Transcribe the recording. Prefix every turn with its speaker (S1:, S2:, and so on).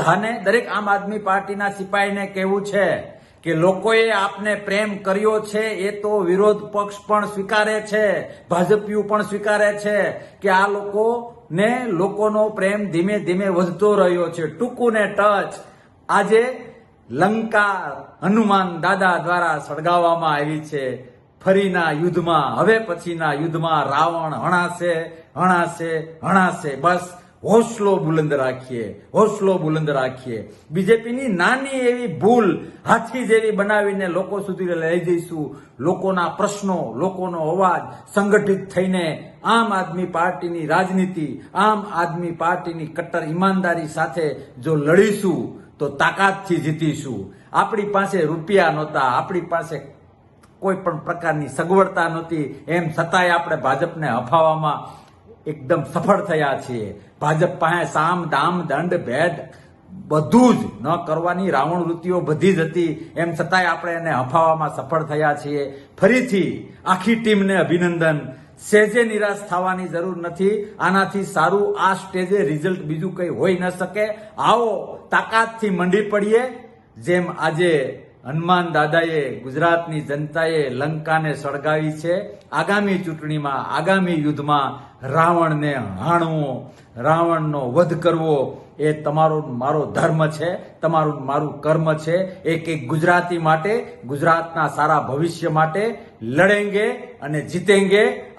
S1: બધાને દરેક આમ આદમી પાર્ટીના સિપાહીને કહેવું છે કે લોકોએ આપને પ્રેમ કર્યો છે, એ તો વિરોધ પક્ષ પણ સ્વીકારે છે, ભાજપીઓ પણ સ્વીકારે છે કે આ લોકોને લોકોનો પ્રેમ ધીમે ધીમે વધતો રહ્યો છે. ટૂંકું ને ટચ આજે લંકા હનુમાન દાદા દ્વારા સળગાવવામાં આવી છે. ફરીના યુદ્ધમાં, હવે પછીના યુદ્ધમાં રાવણ હણાશે હણાશે હણાશે, બસ હોસલો બુલંદ રાખીએ હોસલો બુલંદ રાખીએ બીજેપીની નાની એવી ભૂલ હાથી જેવી બનાવીને લોકો સુધી લઈ જઈશું. લોકોના પ્રશ્નો, લોકોનો અવાજ સંગઠિત થઈને આમ આદમી પાર્ટીની રાજનીતિ, આમ આદમી પાર્ટીની કટ્ટર ઈમાનદારી સાથે જો લડીશું, તો તાકાતથી જીતીશું. આપણી પાસે રૂપિયા નહોતા, આપણી પાસે કોઈ પણ પ્રકારની સગવડતા નહોતી. એમ છતાંય આપણે ભાજપને હફાવવામાં એકદમ સફળ થયા છીએ. ભાજપ પાસે સામ, દામ, દંડ, ભેદ બધું જ ન કરવાની રાવણ વૃત્તિઓ બધી જ હતી. એમ છતાંય આપણે એને હફાવવામાં સફળ થયા છીએ. ફરીથી આખી ટીમને અભિનંદન. સેજે નિરાશ થવાની જરૂર નથી. આનાથી સારું આ સ્ટેજે રિઝલ્ટ બીજું કંઈ હોઈ ન શકે. આવો તાકાતથી મંડી પડીએ, જેમ આજે હનુમાન દાદાએ ગુજરાતની જનતાએ લંકાને સળગાવી છે. આગામી ચૂંટણીમાં, આગામી યુદ્ધમાં રાવણને હાણવો, રાવણનો વધ કરવો એ તમારો મારો ધર્મ છે, તમારું મારું કર્મ છે. એક એક ગુજરાતી માટે, ગુજરાતના સારા ભવિષ્ય માટે લડેંગે અને જીતેંગે.